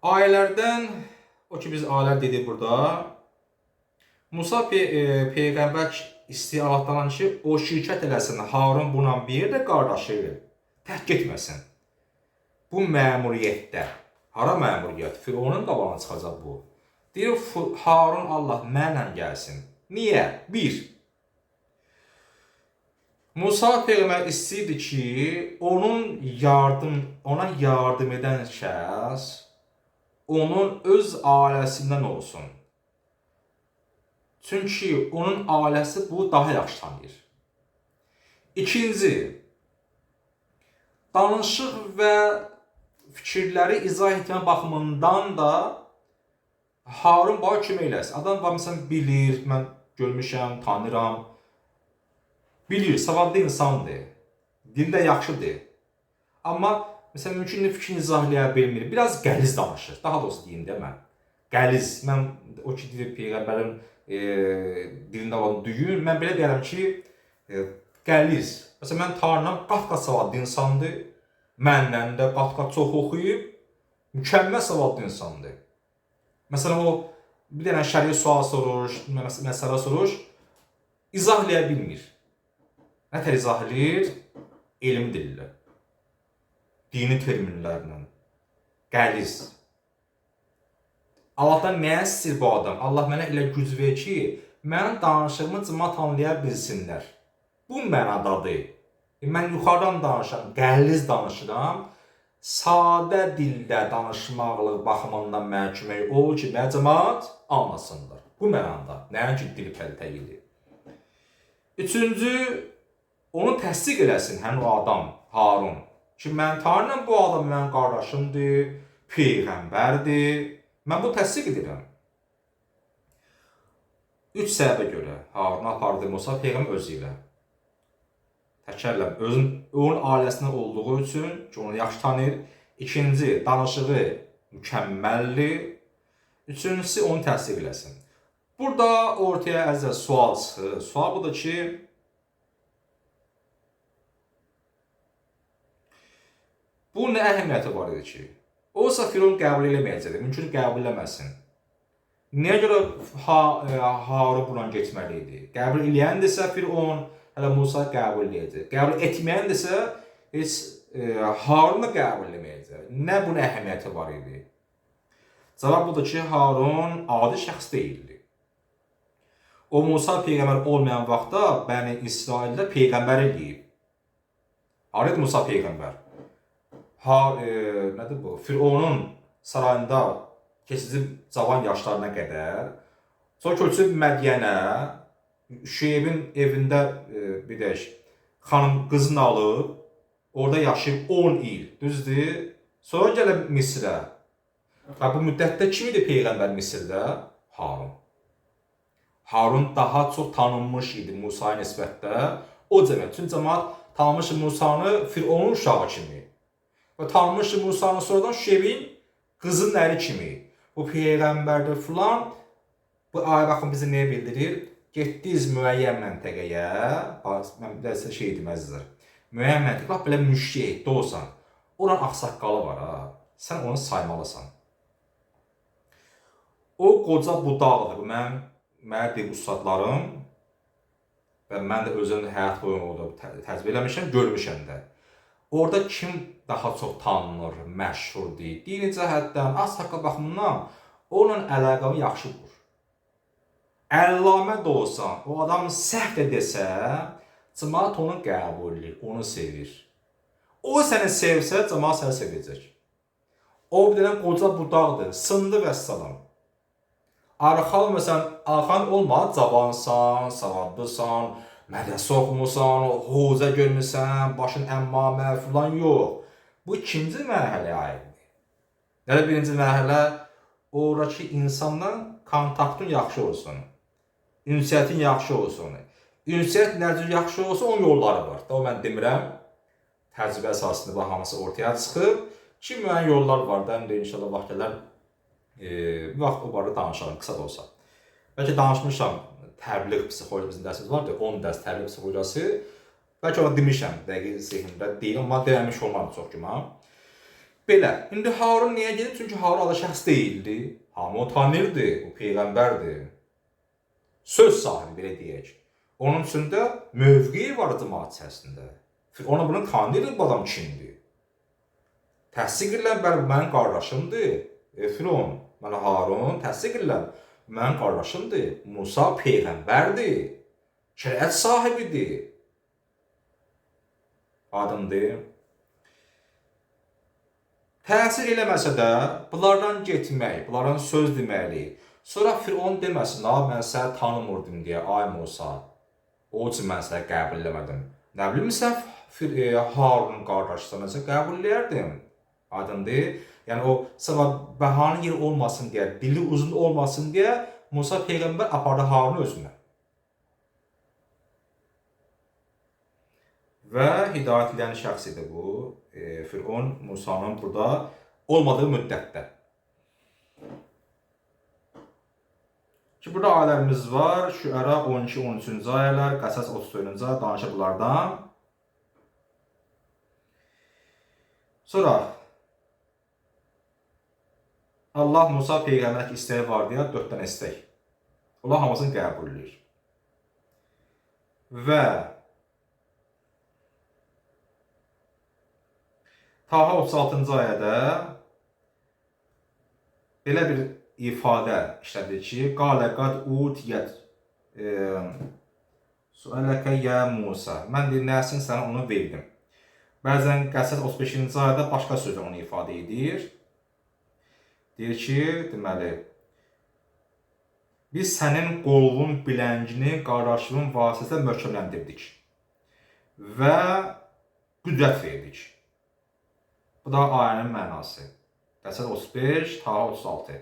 Ayələrdən o ki biz ayələr dedik burada. Musa pe e, peyğəmbər istəyir Allahdan ki, o şirkət eləsin. Harun buna bir də qardaşı tək getməsin. Bu məmuriyyətdə hara məmuriyyət? Fironun qabağına çıxacaq bu. Deyir Harun Allah mənlə gəlsin. Niyə? 1. Musa peyğəmbər istəyirdi ki, onun yardım ona yardım edən şəxs onun öz ailəsindən olsun. Çünki onun ailəsi bu daha yaxşı tanıyır. İkinci, danışıq və fikirləri izah etmə baxımından da Harun bana kömək eləsin. Adam var məsələn bilir, mən görmüşəm, tanıyıram. Bilir, savadlı insandır. Dildə yaxşıdır. Amma məsələn mümkün fikrini izahlaya bilmir. Biraz qəliz danışır. Daha doğrusu deyim də mən. Qəliz. Mən o ki deyir peyğəmbərin e, dilində olan düyün, mən belə deyərəm ki, e, qəliz. Məsələn mən tanıyıram, qat-qat savadlı insandır. Məndən də qat-qat çox oxuyub, mükəmməl savadlı insandır. Məsələn o bir dənə şəri sual soruş, məs məsələ soruş, izahlaya bilmir. Nə tər izahlayır? Elmi dillə. Dini terminlərlə. Qəliz. Allahdan nəyə istəyir bu adam? Allah mənə elə güc ver ki, mənim danışığımı cəmaət anlaya bilsinlər. Bu mənadadır. E, Mən yuxarıdan danışıram, qəliz danışıram. Sadə dildə danışmaqlıq baxımından kömək olur ki, mən cəmaət anlasınlar. Bu mənada. Nəinki dil kəltəyidir. Üçüncü, onu təsdiq eləsin həmin o adam, Harun. Ki, mən tanıyıram bu adam mənim qardaşımdır, peyğəmbərdir. Mən bu təsdiq edirəm. Üç səbəbə görə Harun apardı Musa peyğəmbər özü ilə. Təkərləm, özün onun ailəsində olduğu üçün ki, onu yaxşı tanıyır. İkinci, danışığı mükəmməldir. Üçüncüsü onu təsdiq eləsin. Burada ortaya əzəl sual çıxır. Sual budur ki, bu nə əhəmiyyəti var idi ki? Olsa Firon qəbul eləməyəcəkdi. Mümkün qəbul eləməsin. Niyə görə ha, e, Harun buna getməli idi? Qəbul eləyəndirsə Firon hələ Musa qəbul eləyəcək. Qəbul etməyəndirsə heç e, Harun da qəbul eləməyəcək. Nə bunun əhəmiyyəti var idi? Cavab budur ki, Harun adi şəxs deyildi. O Musa peyğəmbər olmayan vaxtda Bəni İsraildə peyğəmbər eləyib. Harid Musa peyğəmbər. Ha, e, nədir bu? Fironun sarayında keçici cavan yaşlarına qədər sonra köçüb Mədyənə, Şüeybin evində e, bir də xanım qızını alıb orada yaşayıb 10 il, düzdür? Sonra gəlib Misrə. Və bu müddətdə kim idi peyğəmbər Misirdə? Harun. Harun daha çox tanınmış idi Musaya nisbətdə. O cəmiyyət, çünki cəmaət tanımış Musanı Fironun uşağı kimi. Və tanımış Musanı sonradan Şevin qızın əri kimi. Bu peyğəmbərdir filan. Bu ayə baxın bizi nəyə bildirir? Getdiniz müəyyən məntəqəyə, mən bir də sizə şey dedim əzizlər. Müəyyən məntəqə, bax belə müşkiyətdə olsan, oranın ağsaqqalı var ha. Sən onu saymalısan. O qoca budaqdır. Bu mənim mənə deyib ustadlarım və mən də özüm həyat boyu orada tə- təcrübə eləmişəm, görmüşəm də. Orada kim daha çox tanınır, məşhurdur, dini cəhətdən, az haqqı baxımından onunla əlaqəmi yaxşı qur. Əllamə də olsan, o adam səhv də desə, cəmaət onu qəbul edir, onu sevir. O səni sevsə, cəmaət səni sevəcək. O bir dənə qoca budaqdır, sındı və salam. Arxal məsələn, arxan olma, cavansan, savadlısan, mədrəsə oxumusan, hovza görmüsən, başın əmmamə filan yox. Bu ikinci mərhələyə aiddir. Yəni birinci mərhələ oradakı insanla kontaktın yaxşı olsun. Ünsiyyətin yaxşı olsun. Ünsiyyət necə yaxşı olsa onun yolları var. Da o mən demirəm. Təcrübə əsasında bu hamısı ortaya çıxıb. Ki müəyyən yollar var da, indi inşallah vaxt gələr e, bir vaxt o barədə danışarım, qısa da olsa. Bəlkə danışmışam, təbliğ psixoloji bizim dərsimiz vardı, 10 dərs təbliğ psixologiyası. Bəlkə onu demişəm, dəqiq zehnimdə deyil, amma deməmiş olmadı çox güman. Belə. İndi Harun niyə gedib? Çünki Harun Allah şəxs deyildi. Hamı o tanırdı, o peyğəmbərdir. Söz sahibi belə deyək. Onun üçün də mövqeyi var cəmaət içərisində. Ona bunu tanıyır bu adam kimdir. Təsdiq edirlər bəli mənim qardaşımdır. E, Firon, mənə Harun təsdiq edirlər. Mənim qardaşımdır. Musa peyğəmbərdir. Şəriət sahibidir. Adımdır. Təsir eləməsə də, bunlardan getmək, bunlardan söz deməli. Sonra Firon deməsin, "Ha, mən səni tanımırdım" deyə, "Ay Musa, o üçün mən səni qəbul eləmədim." Nə bilim sən e, Harun qardaşsan, nəsə qəbul eləyərdim. Aydındır? Yəni o sabah bəhanə yer olmasın deyə, dili uzun olmasın deyə Musa peyğəmbər apardı Harunu özünə. Və hidayət edən şəxs idi bu. E, Firon Musanın burada olmadığı müddətdə. Ki burada ayələrimiz var. Şüəra 12-13-cü ayələr, Qəsəs 34-cü ayə danışır bunlardan. Sonra Allah Musa peyğəmbərlik istəyi var deyə 4 dənə istək. Onlar hamısını qəbul edir. Və Taha 36-cı ayədə belə bir ifadə işlədir ki, qalə qad utiyət e, suələkə ya Musa. Mən deyir, nəsin sənə onu verdim. Bəzən Qəsəs 35-ci ayədə başqa sözlə onu ifadə edir. Deyir ki, deməli, biz sənin qolun biləngini qardaşlığın vasitəsilə möhkəmləndirdik və qüdrət verdik. Bu da ayənin mənası. Qəsəd 35, ta 36.